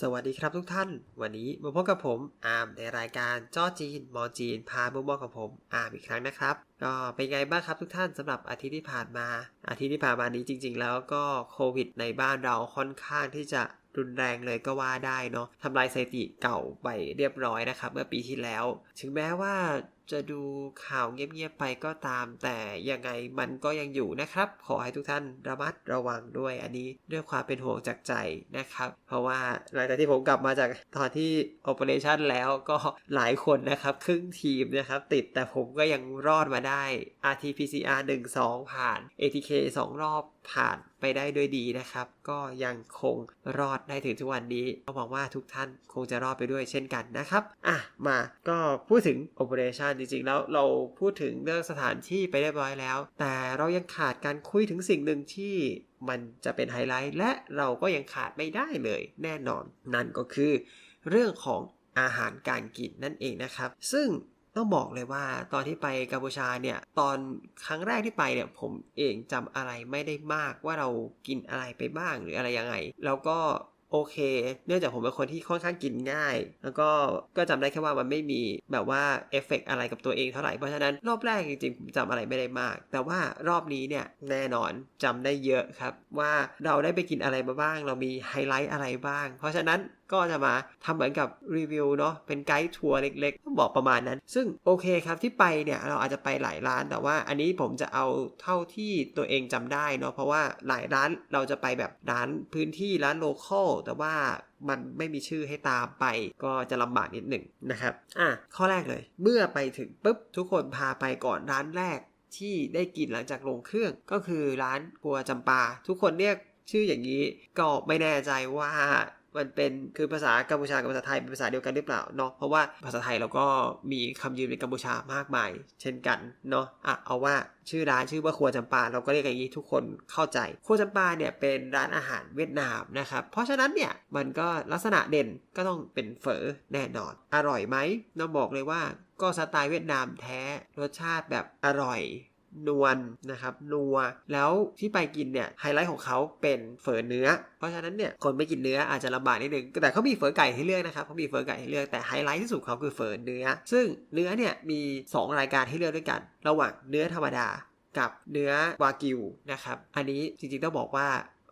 สวัสดีครับทุกท่าน วันนี้มาพบกับผมอาร์มในรายการจ้อจีนมองจีนพาบุมมองกับผมอาร์มอีกครั้งนะครับ ก็เป็นไงบ้างครับทุกท่านสำหรับอาทิตย์ที่ผ่านมา อาทิตย์ที่ผ่านมานี้จริง ๆ แล้วก็โควิดในบ้านเราค่อนข้างที่จะรุนแรงเลยก็ว่าได้เนาะทำลายสถิติเก่าไปเรียบร้อยนะครับ เมื่อปีที่แล้ว ถึงแม้ว่า จะดูข่าวเงียบๆไปก็ตาม แต่ยังไงมันก็ยังอยู่นะครับ ขอให้ทุกท่านระมัดระวังด้วยอันนี้ด้วยความเป็นห่วงจากใจนะครับ เพราะว่าหลังจากที่ผมกลับมาจากตอนที่ Operation แล้วก็หลายคนนะครับ ครึ่งทีมนะครับ ติดแต่ผมก็ยังรอดมาได้ RT-PCR 1 2 ผ่าน ATK 2 รอบผ่านไปได้ด้วยดีนะครับ ก็ยังคงรอดได้ถึงทุกวันนี้ก็หวังว่าทุกท่านคงจะรอดไปด้วยเช่นกันนะครับ อะมาก็พูดถึง Operation จริงๆ แล้วเราพูดถึงเรื่องสถานที่ไปเรียบร้อยแล้ว แต่เรายังขาดการคุยถึงสิ่งหนึ่งที่มันจะเป็นไฮไลท์และเราก็ยังขาดไม่ได้เลยแน่นอน นั่นก็คือ เรื่องของอาหารการกินนั่นเองนะครับ ซึ่งต้องบอกเลยว่าตอนที่ไปกัมพูชาเนี่ยตอนครั้งแรกที่ไปเนี่ยผมเองจำอะไรไม่ได้มากว่าเรากินอะไรไปบ้างหรืออะไรยังไง แล้วก็ โอเค เนื่องจากผมเป็นคนที่ค่อนข้างกินง่าย แล้วก็ก็จำได้แค่ว่ามันไม่มีแบบว่าเอฟเฟกอะไรกับตัวเองเท่าไหร่ เพราะฉะนั้นรอบแรกจริงๆผมจำอะไรไม่ได้มาก แต่ว่ารอบนี้เนี่ยแน่นอนจำได้เยอะครับ ว่าเราได้ไปกินอะไรมาบ้าง เรามีไฮไลท์อะไรบ้าง เพราะฉะนั้น ก็จะมาทำเหมือนกับรีวิวเนาะเป็นไกด์ทัวร์เล็กๆต้องบอกประมาณนั้น ซึ่งโอเคครับที่ไปเนี่ยเราอาจจะไปหลายร้านแต่ว่า อันนี้ผมจะเอาเท่าที่ตัวเองจำได้เนาะเพราะว่าหลายร้านเราจะไปแบบร้านพื้นที่ร้านโลเคอลแต่ว่ามันไม่มีชื่อให้ตามไปก็จะลำบากนิดหนึ่งนะครับ อะข้อแรกเลย เมื่อไปถึงปุ๊บทุกคนพาไปก่อนร้านแรกที่ได้กินหลังจากลงเครื่องก็คือร้านครัวจำปา ทุกคนเรียกชื่ออย่างนี้ก็ไม่แน่ใจว่า มันเป็นคือภาษากัมพูชากับภาษาไทยเป็นภาษาเดียวกันหรือเปล่าเนาะเพราะว่าภาษาไทยเราก็มีคำยืมในกัมพูชามากมาย เช่นกันเนาะอะเอาว่าชื่อร้านชื่อว่าครัวจำปาเราก็เรียกอย่างนี้ทุกคนเข้าใจครัวจำปาเนี่ยเป็นร้านอาหารเวียดนามนะครับเพราะฉะนั้นเนี่ยมันก็ลักษณะเด่นก็ต้องเป็นเฝอแน่นอน อร่อยไหมต้องบอกเลยว่าก็สไตล์เวียดนามแท้รสชาติแบบอร่อย นวลนะครับนัว แล้วที่ไปกินเนี่ยไฮไลท์ของเขาเป็นเฝอเนื้อ เพราะฉะนั้นเนี่ยคนไม่กินเนื้ออาจจะลำบากนิดนึงแต่เขามีเฝอไก่ให้เลือกนะครับเขามีเฝอไก่ให้เลือกแต่ไฮไลท์ที่สุดเขาคือเฝอเนื้อ ซึ่งเนื้อเนี่ยมี 2 รายการให้เลือกด้วยกัน ระหว่างเนื้อธรรมดากับเนื้อวากิวนะครับอันนี้จริงๆต้องบอกว่า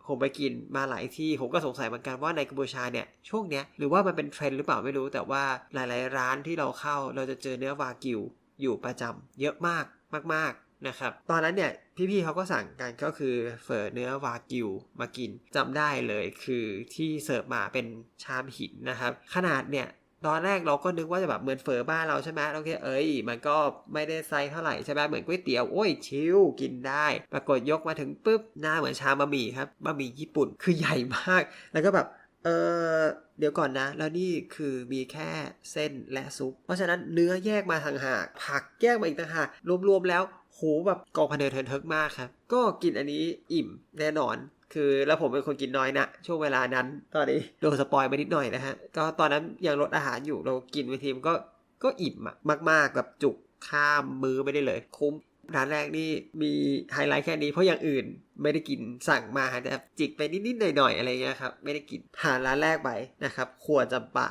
ผมไปกินมาหลายที่ ผมก็สงสัยเหมือนกันว่าในกัมพูชาเนี่ยช่วงเนี้ยหรือว่ามันเป็นเทรนด์หรือเปล่าไม่รู้แต่ว่าหลาย ๆ ร้านที่เราเข้าเราจะเจอเนื้อวากิวอยู่ประจำเยอะมากมาก ๆ นะครับ ตอนนั้นเนี่ยพี่ๆเขาก็สั่งกันก็คือเฝอเนื้อวากิวมากินจำได้เลยคือที่เสิร์ฟมาเป็นชามหินนะครับ ขนาดเนี่ยตอนแรกเราก็นึกว่าจะแบบเหมือนเฝอบ้านเราใช่ไหมเราคิดเอ้ย มันก็ไม่ได้ไซส์เท่าไหร่ใช่ไหมเหมือนก๋วยเตี๋ยวโอ้ยชิลกินได้ ปรากฏยกมาถึงปุ๊บหน้าเหมือนชามบะหมี่ครับบะหมี่ญี่ปุ่นคือใหญ่มากแล้วก็แบบ เออเดี๋ยวก่อนนะ แล้วนี่คือมีแค่เส้นและซุป เพราะฉะนั้นเนื้อแยกมาทางหาก ผักแยกมาอีกต่างหากรวมๆแล้วโหแบบกองพันเดอเทินเทิกมากครับ ก็กินอันนี้อิ่มแน่นอนคือแล้วผมเป็นคนกินน้อยนะช่วงเวลานั้นตอนนี้โดนสปอยไปนิดหน่อยนะฮะก็ตอนนั้นยังลดอาหารอยู่เรากินไปทีมก็ก็อิ่มอะมากๆแบบจุกข้ามมือไม่ได้เลย คุ้ม ร้านแรกนี่มีไฮไลท์แค่นี้เพราะอย่างอื่นไม่ได้กินสั่งมาแต่จิกไปนิดๆหน่อยๆอะไรเงี้ยครับไม่ได้กินทาร้านแรกไปนะครับครัวจำปา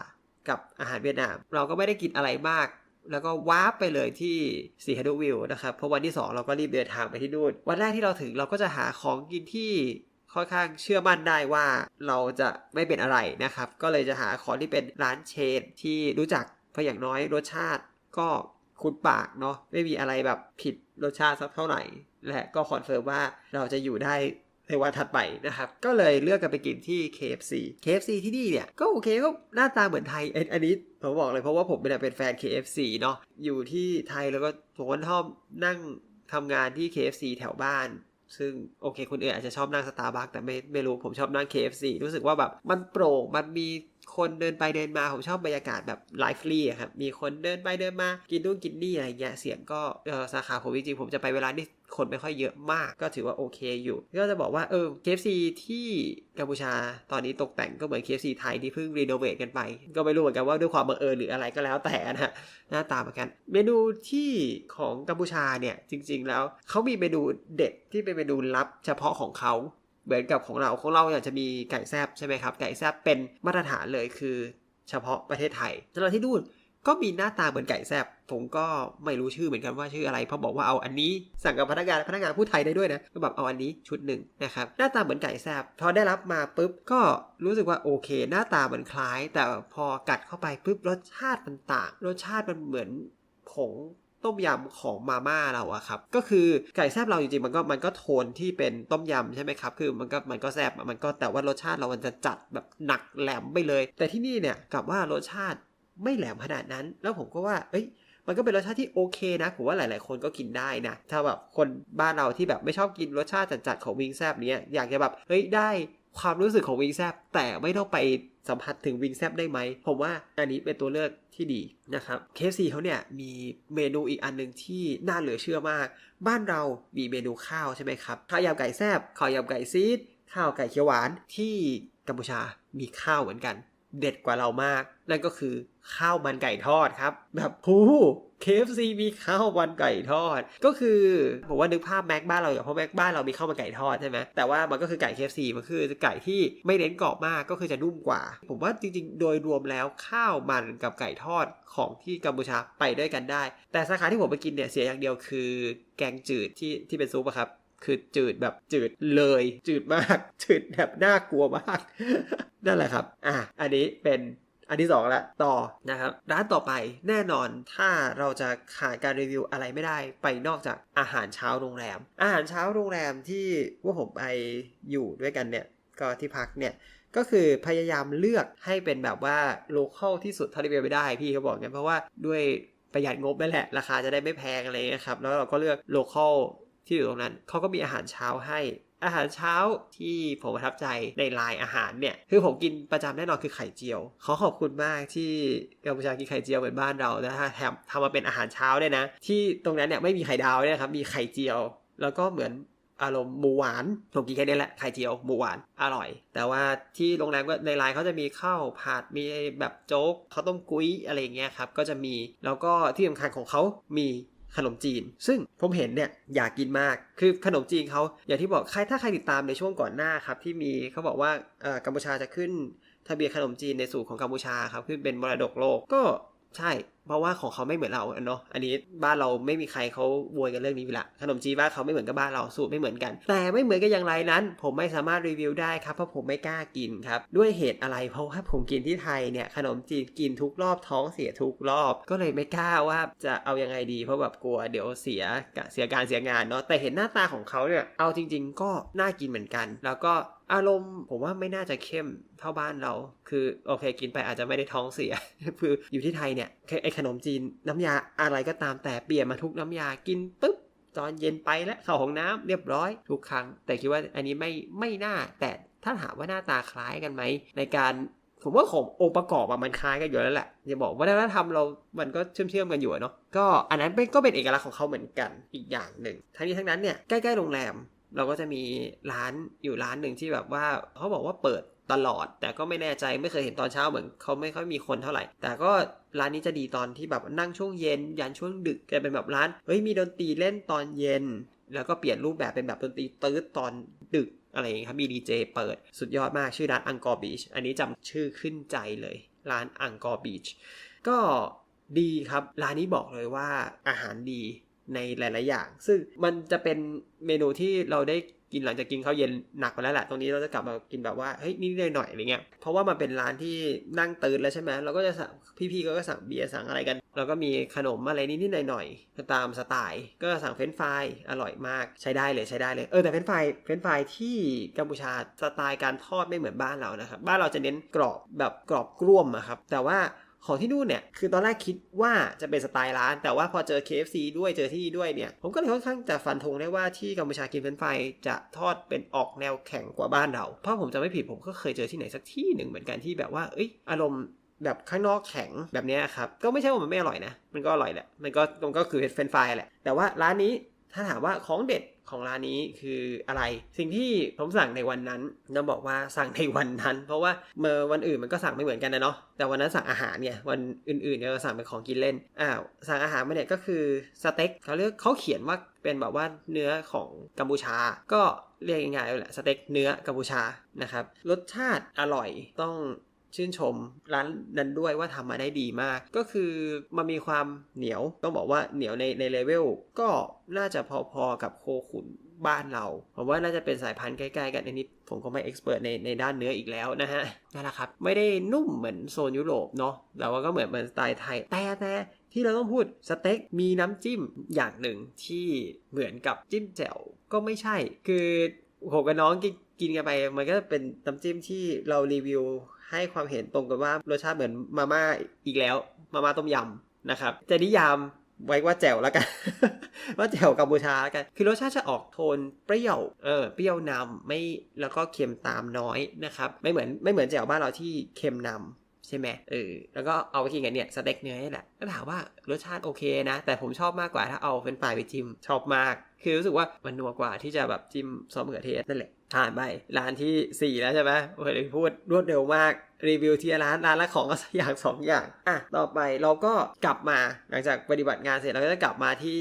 กับอาหารเวียดนาม เราก็ไม่ได้กินอะไรมาก แล้วก็วาร์ปไปเลยที่สีฮัดวิวนะครับเพราะวันที่ 2 เราก็รีบเดินทางไปที่นู่นวันแรกที่เราถึงเราก็จะหาของกินที่ค่อนข้างเชื่อมั่นได้ว่าเราจะไม่เป็นอะไรนะครับ ก็เลยจะหาของที่เป็นร้านเชนที่รู้จักเพราะอย่างน้อยรสชาติก็ คุ้นปากเนาะไม่มีอะไรแบบผิดรสชาติสักเท่าไหร่ และก็คอนเฟิร์มว่าเราจะอยู่ได้ในวันถัดไปนะครับ ก็เลยเลือกกันไปกินที่ KFC KFC ที่นี่เนี่ย ก็โอเคก็หน้าตาเหมือนไทยอันนี้ผมบอกเลยเพราะว่าผมเป็นแฟน KFC เนาะอยู่ที่ไทยแล้วก็ผมก็ชอบนั่งทำงานที่ KFC แถวบ้าน ซึ่งโอเคคนอื่นอาจจะชอบนั่งสตาร์บัคแต่ไม่ไม่รู้ผมชอบนั่ง KFC รู้สึกว่าแบบมันโปร่งมันมีคนเดินไปเดินมา ผมชอบบรรยากาศแบบไลฟ์ฟรีครับ มีคนเดินไปเดินมา กินนู่นกินนี่อะไรเงี้ย เสียงก็สาขาผมจริงๆผมจะไปเวลาที่ คนไม่ค่อยเยอะมาก ก็ถือว่าโอเคอยู่ ก็จะบอกว่าเออ KFC ที่กัมพูชาตอนนี้ตกแต่งก็เหมือน KFC ไทยที่เพิ่งรีโนเวทกันไป ก็ไม่รู้เหมือนกันว่าด้วยความบังเอิญหรืออะไรก็แล้วแต่นะหน้าตาเหมือนกัน เมนูที่ของกัมพูชาเนี่ยจริง ๆ แล้วเขามีเมนูเด็ดที่เป็นเมนูลับเฉพาะของเขาเหมือนกับของเราของเราอยากจะมีไก่แซบใช่ไหมครับไก่แซบเป็นมาตรฐานเลยคือเฉพาะประเทศไทยสำหรับที่นู่น ก็มีหน้าตาเหมือนไก่แซบผมก็ไม่รู้ชื่อเหมือนกันว่าชื่ออะไรเพราะบอกว่าเอาอันนี้สั่งกับพนักงานพนักงานพูดไทยได้ด้วยนะก็แบบเอาอันนี้ชุดหนึ่งนะครับหน้าตาเหมือนไก่แซบพอได้รับมาปุ๊บก็รู้สึกว่าโอเค หน้าตาเหมือนคล้าย แต่พอกัดเข้าไปปุ๊บรสชาติมันต่าง รสชาติมันเหมือนผงต้มยำของมาม่าเราอะครับ ก็คือไก่แซบเราจริงๆมันก็มันก็โทนที่เป็นต้มยำใช่ไหมครับ คือมันก็มันก็แซบมันก็แต่ว่ารสชาติเรามันจะจัดแบบหนักแหลมไปเลย แต่ที่นี่เนี่ยกลับว่ารสชาติ ไม่แหลมขนาดนั้น แล้วผมก็ว่า เอ้ย มันก็เป็นรสชาติที่โอเคนะ ผมว่าหลาย ๆ คนก็กินได้นะ ถ้าแบบคนบ้านเราที่แบบไม่ชอบกินรสชาติจัด ๆ ของวิงแซบเนี้ย อยากจะแบบ เฮ้ย ได้ความรู้สึกของวิงแซบแต่ไม่ต้องไปสัมผัสถึงวิงแซบได้ไหม ผมว่าอันนี้เป็นตัวเลือกที่ดีนะครับ KFC เขาเนี่ยมีเมนูอีกอันหนึ่งที่น่าเหลือเชื่อมาก บ้านเรามีเมนูข้าวใช่ไหมครับ ข้าวยำไก่แซบข้าวยำไก่ซีด ข้าวไก่เขียวหวานที่กัมพูชามีข้าวเหมือนกัน เด็ดกว่าเรามาก นั่นก็คือข้าวมันไก่ทอดครับ แบบหูเคฟซีมีข้าวมันไก่ทอด ก็คือผมว่านึกภาพแม็กบ้านเราอย่างเพราะแม็กบ้านเรามีข้าวมันไก่ทอดใช่ไหมแต่ว่ามันก็คือไก่เคฟซีมันคือไก่ที่ไม่เน้นกรอบมากก็คือจะนุ่มกว่า ผมว่าจริงๆ โดยรวมแล้วข้าวมันกับไก่ทอดของที่กัมพูชาไปด้วยกันได้ แต่สาขาที่ผมไปกินเนี่ยเสียอย่างเดียวคือ แกงจืดที่ที่เป็นซุปอะครับ คือจืดแบบจืดเลย จืดมาก จืดแบบน่ากลัวมาก นั่นแหละครับ อะ อันนี้เป็นอันที่สองละต่อนะครับ ร้านต่อไปแน่นอนถ้าเราจะขาดการรีวิวอะไรไม่ได้ไปนอกจากอาหารเช้าโรงแรม อาหารเช้าโรงแรมที่ว่าผมไปอยู่ด้วยกันเนี่ยก็ที่พักเนี่ยก็คือพยายามเลือกให้เป็นแบบว่าโลเคอลที่สุดเท่าที่เป็นไปได้พี่เขาบอกกันเพราะว่าด้วยประหยัดงบนั่นแหละ ราคาจะได้ไม่แพงอะไรเงี้ยครับ แล้วเราก็เลือกโลเคอล ที่อยู่ตรงนั้นเขาก็มีอาหารเช้าให้ อาหารเช้าที่ผมประทับใจในไลน์อาหารเนี่ย คือผมกินประจำแน่นอนคือไข่เจียวขาขอบคุณมากที่กัมพูชากินไข่เจียวเหมือนบ้านเรานะฮะแถมทำมาเป็นอาหารเช้าด้วยนะ ที่ตรงนั้นเนี่ยไม่มีไข่ดาวเนี่ยครับมีไข่เจียว แล้วก็เหมือนอารมณ์หมูหวานผมกินแค่นี้แหละไข่เจียวหมูหวานอร่อย แต่ว่าที่โรงแรมก็ในไลน์เขาจะมีข้าวผัดมีแบบโจ๊กข้าวต้มกุ้ยอะไรอย่างเงี้ยครับก็จะมีแล้วก็ที่สำคัญของเขามี ขนมจีน ซึ่งผมเห็นเนี่ยอยากกินมาก คือขนมจีนเขาอย่างที่บอกใครถ้าใครติดตามในช่วงก่อนหน้าครับที่มีเขาบอกว่ากัมพูชาจะขึ้นทะเบียนขนมจีนในสูตรของกัมพูชาครับขึ้นเป็นมรดกโลกก็ ใช่ เพราะว่าของเขาไม่เหมือนเราเนาะอันนี้บ้านเราไม่มีใครเขาโวยกันเรื่องนี้อยู่ละขนมจีนบ้านเขาไม่เหมือนกับบ้านเราสูตรไม่เหมือนกัน แต่ไม่เหมือนกันอย่างไรนั้น ผมไม่สามารถรีวิวได้ครับเพราะผมไม่กล้ากินครับ ด้วยเหตุอะไรเพราะว่าผมกินที่ไทยเนี่ยขนมจีนกินทุกรอบท้องเสียทุกรอบ ก็เลยไม่กล้าว่าจะเอายังไงดีเพราะแบบกลัวเดี๋ยวเสียเสียการเสียงานเนาะแต่เห็นหน้าตาของเขาเนี่ยเอาจริง ๆ ก็น่ากินเหมือนกัน แล้วก็ อารมณ์ผมว่าไม่น่าจะเข้มเท่าบ้านเรา คือโอเคกินไปอาจจะไม่ได้ท้องเสีย คืออยู่ที่ไทยเนี่ยไอขนมจีนน้ำยาอะไรก็ตามแต่เปลี่ยนมาทุกน้ำยากินปุ๊บตอนเย็นไปแล้วเข้าห้องน้ำเรียบร้อยทุกครั้ง แต่คิดว่าอันนี้ไม่ไม่น่า แต่ถ้าถามว่าหน้าตาคล้ายกันไหมในการผมว่าขององค์ประกอบมันคล้ายกันอยู่แล้วแหละอย่าบอกว่าวัฒนธรรมเรา มันก็เชื่อมเชื่อมๆกันอยู่เนาะก็อันนั้นเป็นก็เป็นเอกลักษณ์ของเขาเหมือนกันอีกอย่างหนึ่งทั้งนี้ทั้งนั้นเนี่ยใกล้ๆโรงแรม เราก็จะมีร้านอยู่ร้านหนึ่งที่แบบว่าเขาบอกว่าเปิดตลอด แต่ก็ไม่แน่ใจไม่เคยเห็นตอนเช้าเหมือนเขาไม่ค่อยมีคนเท่าไหร่ แต่ก็ร้านนี้จะดีตอนที่แบบนั่งช่วงเย็นยันช่วงดึกจะเป็นแบบร้านเฮ้ยมีดนตรีเล่นตอนเย็น แล้วก็เปลี่ยนรูปแบบเป็นแบบดนตรีตื้อตอนดึกอะไรอย่างเงี้ยครับมีดีเจเปิดสุดยอดมากชื่อร้านอังกอร์บีชอันนี้จำชื่อขึ้นใจเลย ร้านอังกอร์บีชก็ดีครับ ร้านนี้บอกเลยว่าอาหารดี ในหลาย ๆ อย่าง ซึ่งมันจะเป็นเมนูที่เราได้กินหลังจากกินข้าวเย็นหนักไปแล้วแหละตรงนี้เราจะกลับมากินแบบว่าเฮ้ยนิดหน่อยๆอะไรเงี้ยเพราะว่ามันเป็นร้านที่นั่งตื่นแล้วใช่ไหมเราก็จะสั่งพี่ๆก็สั่งเบียร์สั่งอะไรกันแล้วก็มีขนมอะไรนิดๆหน่อยๆตามสไตล์ก็สั่งเฟรนช์ฟรายอร่อยมากใช้ได้เลยใช้ได้เลยเออแต่เฟรนช์ฟรายเฟรนช์ฟรายที่กัมพูชาสไตล์การทอดไม่เหมือนบ้านเรานะครับบ้านเราจะเน้นกรอบแบบกรอบกร่มอะครับแต่ว่า ของที่นู่นเนี่ยคือตอนแรกคิดว่าจะเป็นสไตล์ร้าน แต่ว่าพอเจอ KFC ด้วยเจอที่นี่ด้วยเนี่ย ผมก็เลยค่อนข้างจะฟันธงได้ว่าที่กัมพูชากินเฟรนช์ฟรายจะทอดเป็นออกแนวแข็งกว่าบ้านเราเพราะผมจะไม่ผิดผมก็เคยเจอที่ไหนสักที่หนึ่งเหมือนกันที่แบบว่าเอ้ยอารมณ์แบบข้างนอกแข็งแบบนี้ครับก็ไม่ใช่ว่ามันไม่อร่อยนะ มันก็อร่อยแหละมันก็ตรงก็คือเฟรนช์ฟรายแหละแต่ว่าร้านนี้ถ้าถามว่าของเด็ด ของร้านนี้คืออะไร สิ่งที่ผมสั่งในวันนั้นต้องบอกว่าสั่งในวันนั้น เพราะว่าเมื่อวันอื่นมันก็สั่งไม่เหมือนกันนะเนาะแต่วันนั้นสั่งอาหารเนี่ยวันอื่นๆเนี่ยเราสั่งเป็นของกินเล่นอ้าวสั่งอาหารมาเนี่ยก็คือสเต็กเขาเรียกเขาเขียนว่าเป็นแบบว่าเนื้อของกัมพูชา ก็เรียกง่ายๆเลยแหละสเต็กเนื้อกัมพูชานะครับรสชาติอร่อยต้อง ชื่นชมร้านนั้นด้วยว่าทำมาได้ดีมาก ก็คือมันมีความเหนียวต้องบอกว่าเหนียวในในเลเวลก็น่าจะพอๆกับโคขุนบ้านเราผมว่าน่าจะเป็นสายพันธุ์ใกล้ๆกันอันนี้ผมก็ไม่เอ็กซ์เพรสในในด้านเนื้ออีกแล้วนะฮะนั่นแหละครับ ไม่ได้นุ่มเหมือนโซนยุโรปเนาะแต่ว่าก็เหมือนเหมือนสไตล์ไทยแต่แต่ที่เราต้องพูดสเต็กมีน้ำจิ้มอย่างหนึ่งที่เหมือนกับจิ้มแจ่วก็ไม่ใช่ คือผมกับน้องกินกินกันไปมันก็เป็นน้ำจิ้มที่เรารีวิว ให้ความเห็นตรงกันว่ารสชาติเหมือนมาม่าอีกแล้ว มาม่าต้มยำนะครับจะนิยามไว้ว่าแจ่วแล้วกัน ว่าแจ่วกัมพูชาแล้วกัน คือรสชาติจะออกโทนเปรี้ยวเออเปรี้ยวนำไม่แล้วก็เค็มตามน้อยนะครับ ไม่เหมือนไม่เหมือนแจ่วบ้านเราที่เค็มนำ ใช่ไหมเออแล้วก็เอาไปกินกันเนี่ยสเต็กเนื้อนี่แหละก็ถามว่ารสชาติโอเคนะ แต่ผมชอบมากกว่าถ้าเอาเป็นปลายไปจิ้มชอบมาก คือรู้สึกว่ามันนัวกว่าที่จะแบบจิ้มซอสมะเขือเทศนั่นแหละผ่านไปร้านที่ 4 แล้วใช่ไหมโอ้ยพูดรวดเร็วมากรีวิวที่ร้านร้านละของก็อย่างสองอย่างอะต่อไปเราก็กลับมาหลังจากปฏิบัติงานเสร็จเราก็จะกลับมาที่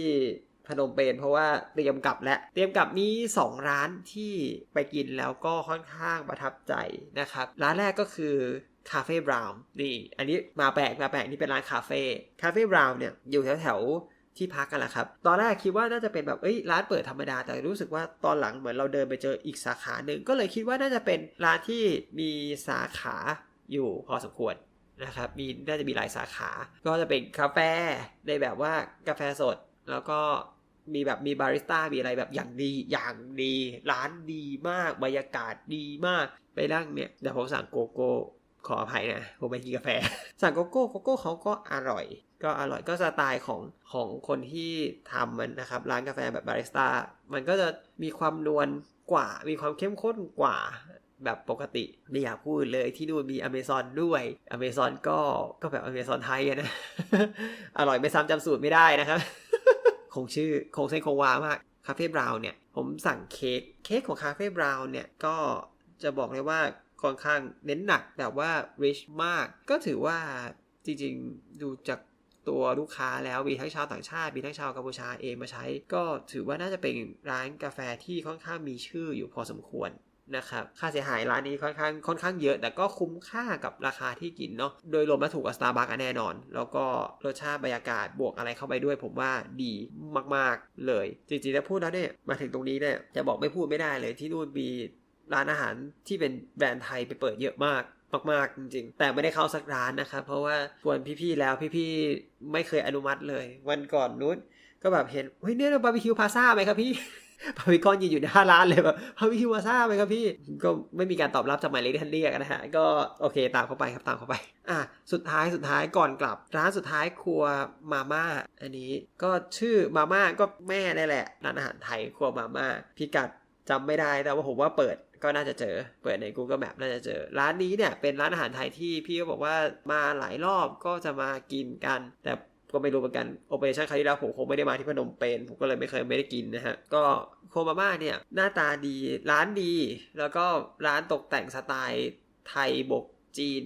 พนมเปญเพราะว่าเตรียมกลับแล้วเตรียมกลับมี2ร้านที่ไปกินแล้วก็ค่อนข้างประทับใจนะครับ ร้านแรกก็คือ คาเฟ่บราวน์นี่ อันนี้มาแปลกมาแปลกนี่เป็นร้านคาเฟ่คาเฟ่บราวน์เนี่ยอยู่แถวแถวที่พักกันแหละครับ ตอนแรกคิดว่าน่าจะเป็นแบบเอ้ยร้านเปิดธรรมดา แต่รู้สึกว่าตอนหลังเหมือนเราเดินไปเจออีกสาขาหนึ่ง ก็เลยคิดว่าน่าจะเป็นร้านที่มีสาขาอยู่พอสมควรนะครับ มีน่าจะมีหลายสาขา ก็จะเป็นกาแฟในแบบว่ากาแฟสด แล้วก็มีแบบมีบาริสต้ามีอะไรแบบอย่างดีอย่างดี ร้านดีมากบรรยากาศดีมากไปนั่งเนี่ยเดี๋ยวผมสั่งโกโก้ ขออภัยนะผมไปกินกาแฟ สั่งโกโก้โกโก้เขาก็อร่อย ก็อร่อยก็สไตล์ของของคนที่ทำมันนะครับ ร้านกาแฟแบบบาริสต้ามันก็จะมีความนวลกว่า มีความเข้มข้นกว่าแบบปกติไม่อยากพูดเลยที่นู่นมีอเมซอนด้วยอเมซอนก็ก็แบบอเมซอนไทยนะ อร่อยไม่ซ้ำจำสูตรไม่ได้นะครับ คงชื่อคงเส้นคงวามากคาเฟ่บราวน์เนี่ย ผมสั่งเค้กเค้กของคาเฟ่บราวน์เนี่ย ก็จะบอกเลยว่า ค่อนข้างเน้นหนักแต่ว่า rich มาก ก็ถือว่าจริงๆ ดูจากตัวลูกค้าแล้วมีทั้งชาวต่างชาติมีทั้งชาวกัมพูชาเองมาใช้ ก็ถือว่าน่าจะเป็นร้านกาแฟที่ค่อนข้างมีชื่ออยู่พอสมควรนะครับค่าเสียหายร้านนี้ค่อนข้างค่อนข้างเยอะ แต่ก็คุ้มค่ากับราคาที่กินเนาะโดยรวมแล้วถูกกว่าสตาร์บัคแน่นอน แล้วก็รสชาติบรรยากาศบวกอะไรเข้าไปด้วย ผมว่าดีมากๆเลย จริงๆแล้วพูดแล้วเนี่ยมาถึงตรงนี้เนี่ยจะบอกไม่พูดไม่ได้เลยที่นู่นมี ร้านอาหารที่เป็นแบรนด์ไทยไปเปิดเยอะมากมากๆจริงๆ แต่ไม่ได้เข้าสักร้านนะครับ เพราะว่าชวนพี่ๆแล้วพี่ๆไม่เคยอนุมัติเลย วันก่อนนู้นก็แบบเห็นเฮ้ยเนี่ยบาร์บีคิวพาซ่าไหมครับพี่พาวิกอนยืนอยู่หน้าร้านเลยแบบพาวิคิวพาซ่าไหมครับพี่ก็ไม่มีการตอบรับจากหมายเลขที่ท่านเรียกนะฮะก็โอเคตามเข้าไปครับตามเข้าไป อะสุดท้ายสุดท้ายก่อนกลับ ร้านสุดท้ายครัวมาม่าอันนี้ก็ชื่อมาม่าก็แม่นี่แหละร้านอาหารไทยครัวมาม่าพิกัดจำไม่ได้แต่ว่าผมว่าเปิด ก็น่าจะเจอ เปิดใน Google Map น่าจะเจอ ร้านนี้เนี่ยเป็นร้านอาหารไทยที่พี่ก็บอกว่ามาหลายรอบก็จะมากินกัน แต่ก็ไม่รู้เหมือนกันโอเปอเรชั่นครั้งที่แล้วผมคงไม่ได้มาที่พนมเปญผมก็เลยไม่เคยไม่ได้กินนะฮะ ก็โคมาม่าเนี่ยหน้าตาดีร้านดี แล้วก็ร้านตกแต่งสไตล์ไทยบกจีน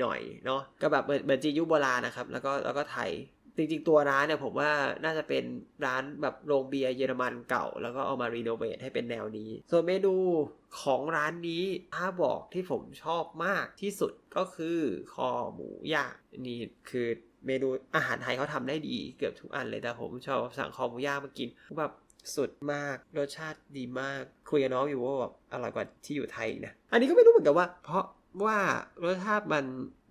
หน่อยๆเนาะก็แบบเหมือนเหมือนจีนยุคโบราณนะครับ แล้วก็แล้วก็ไทย จริงๆ ตัวร้านเนี่ยผมว่าน่าจะเป็นร้านแบบโรงเบียร์เยอรมันเก่า แล้วก็เอามารีโนเวทให้เป็นแนวนี้ ส่วนเมนูของร้านนี้ถ้าบอกที่ผมชอบมากที่สุดก็คือคอหมูย่างนี่คือเมนูอาหารไทยเขาทำได้ดีเกือบทุกอันเลยแต่ผมชอบสั่งคอหมูย่างมากินแบบสุดมาก รสชาติดีมาก คุยกับน้องอยู่ว่าแบบอร่อยกว่าที่อยู่ไทยนะ อันนี้ก็ไม่รู้เหมือนกันว่า เพราะว่ารสชาติมัน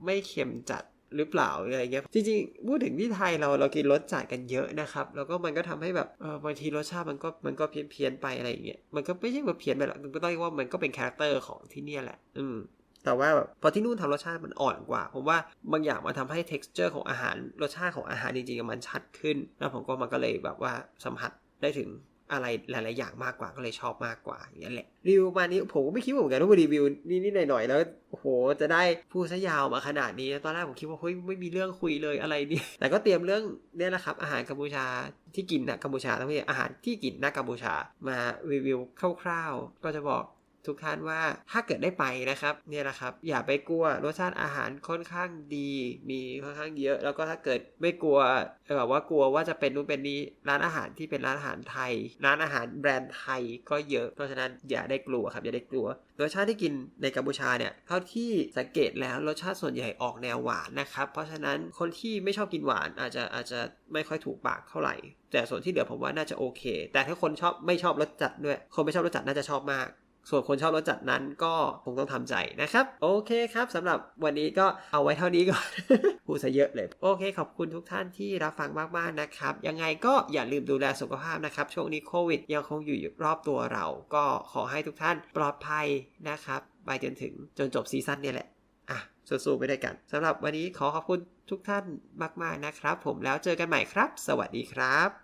ไม่เค็มจัด หรือเปล่าอะไรเงี้ยจริงๆพูดถึงที่ไทยเราเรากินรสจัดกันเยอะนะครับ แล้วก็มันก็ทำให้แบบเออบางทีรสชาติมันก็มันก็เพี้ยนเพียนๆไปอะไรเงี้ยมันก็ไม่ใช่ว่าเพี้ยนไปหรอกมันก็ต้องเรียกว่ามันก็เป็นคาแรคเตอร์ของที่เนี่ยแหละ อืมแต่ว่าแบบพอที่นู่นทำรสชาติมันอ่อนกว่า ผมว่าบางอย่างมันทำให้ t e x t อร์ของอาหารรสชาติของอาหารจริงๆมันชัดขึ้น แล้วผมก็มันก็เลยแบบว่าสัมผัสได้ถึง อะไรหลายๆอย่างมากกว่าก็เลยชอบมากกว่าอย่างนี้แหละรีวิวมานี้ผมก็ไม่คิดเหมือนกันว่ารีวิวนิดๆหน่อยๆแล้วโหจะได้พูดซะยาวมาขนาดนี้ตอนแรกผมคิดว่าเฮ้ยไม่มีเรื่องคุยเลยอะไรนี่แต่ก็เตรียมเรื่องเนี่ยแหละครับอาหารกัมพูชาที่กินนะกัมพูชาต้องมีอาหารที่กินนะกัมพูชามารีวิวคร่าวๆก็จะบอก ทุกท่านว่าถ้าเกิดได้ไปนะครับเนี่ยนะครับอย่าไปกลัวรสชาติอาหารค่อนข้างดี มีค่อนข้างเยอะ แล้วก็ถ้าเกิดไม่กลัวแบบว่ากลัวว่าจะเป็นนู่นเป็นนี้ร้านอาหารที่เป็นร้านอาหารไทย ร้านอาหารแบรนด์ไทยก็เยอะเพราะฉะนั้นอย่าได้กลัวครับอย่าได้กลัวรสชาติที่กินในกัมพูชาเนี่ยเท่าที่สังเกตแล้วรสชาติส่วนใหญ่ออกแนวหวานนะครับ เพราะฉะนั้นคนที่ไม่ชอบกินหวานอาจจะอาจจะไม่ค่อยถูกปากเท่าไหร่ แต่ส่วนที่เหลือผมว่าน่าจะโอเค แต่ถ้าคนชอบไม่ชอบรสจัดด้วย คนไม่ชอบรสจัดน่าจะชอบมาก ส่วนคนชอบรสจัดนั้นก็คงต้องทำใจนะครับ โอเคครับสำหรับวันนี้ก็เอาไว้เท่านี้ก่อน พูดซะเยอะเลย โอเค ขอบคุณทุกท่านที่รับฟังมากๆนะครับ ยังไงก็อย่าลืมดูแลสุขภาพนะครับ ช่วงนี้โควิด ยังคงอยู่รอบตัวเรา ก็ขอให้ทุกท่านปลอดภัยนะครับ ไปจนถึงจนจบซีซั่นเนี่ยแหละ อะสู้ๆไปด้วยกันสำหรับวันนี้ขอขอบคุณทุกท่านมาก ๆนะครับ ผมแล้วเจอกันใหม่ครับ สวัสดีครับ